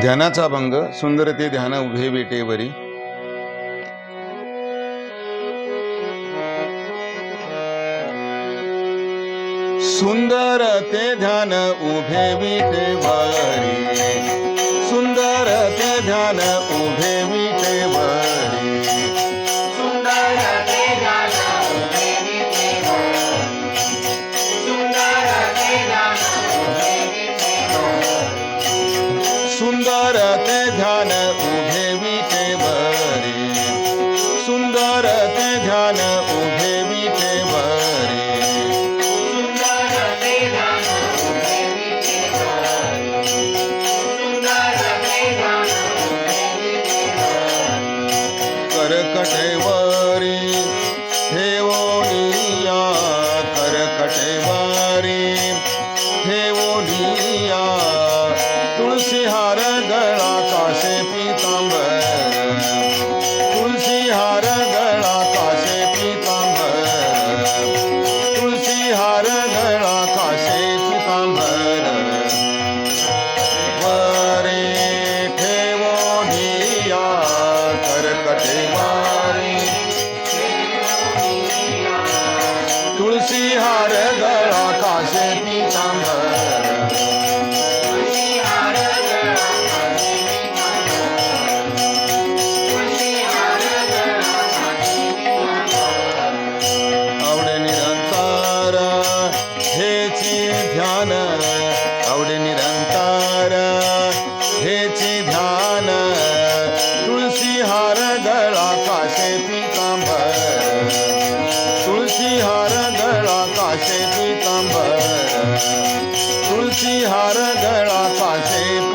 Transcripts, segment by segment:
ध्यानाचा भंग सुंदर ते ध्यान उभे बेटेवरी सुंदर ते ध्यान उभे विटेवरी. सुंदर ते ध्यान उभे विटेवरी. ते ध्यान उभे विटेवरी सुंदर ते ध्यान उभे विटेवरी सुंदर तुळशी हार गळा काशे हेची ध्यान आवडे निरंतर हेची ध्यान तुळशी हार गळा काशे पितांबर तुळशी हार गळा काशे पितांबर तुळशी हार गळा काशे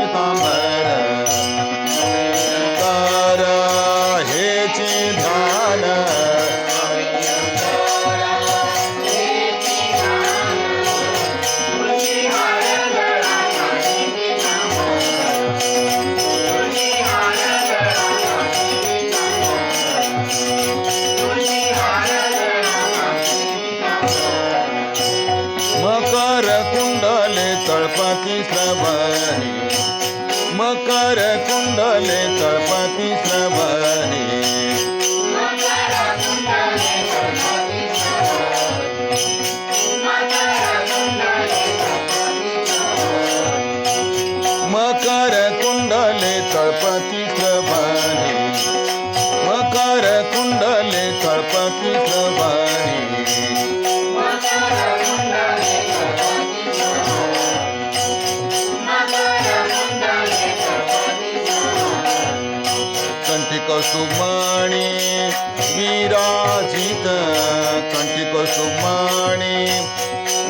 कळपती तळपती श्रवणी मकर कुंडले कळपती श्रवणी मकर कुंडले कळपती श्रवण. कौसुमाणी विराजित कंठी कौसुमाणी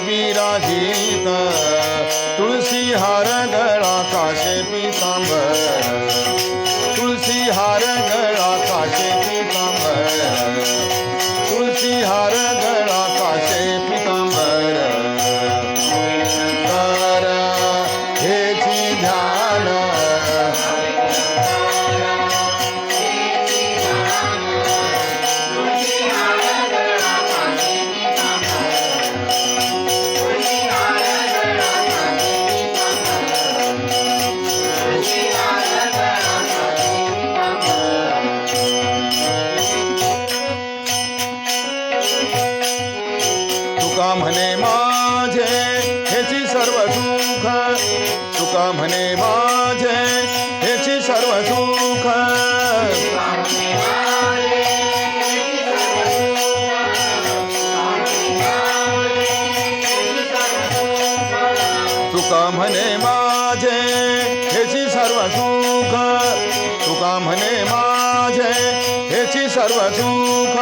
विराजित तुलसी हार गळा काशे पितांबर तुलसी हार गळा तुका म्हणे माझे हेची सर्व सुख. तुका म्हणे माझे हेची सर्व सुख. स्वामी तुका म्हणे माझे हेची सर्व सुख. तुका म्हणे माझे हेची सर्व सुख.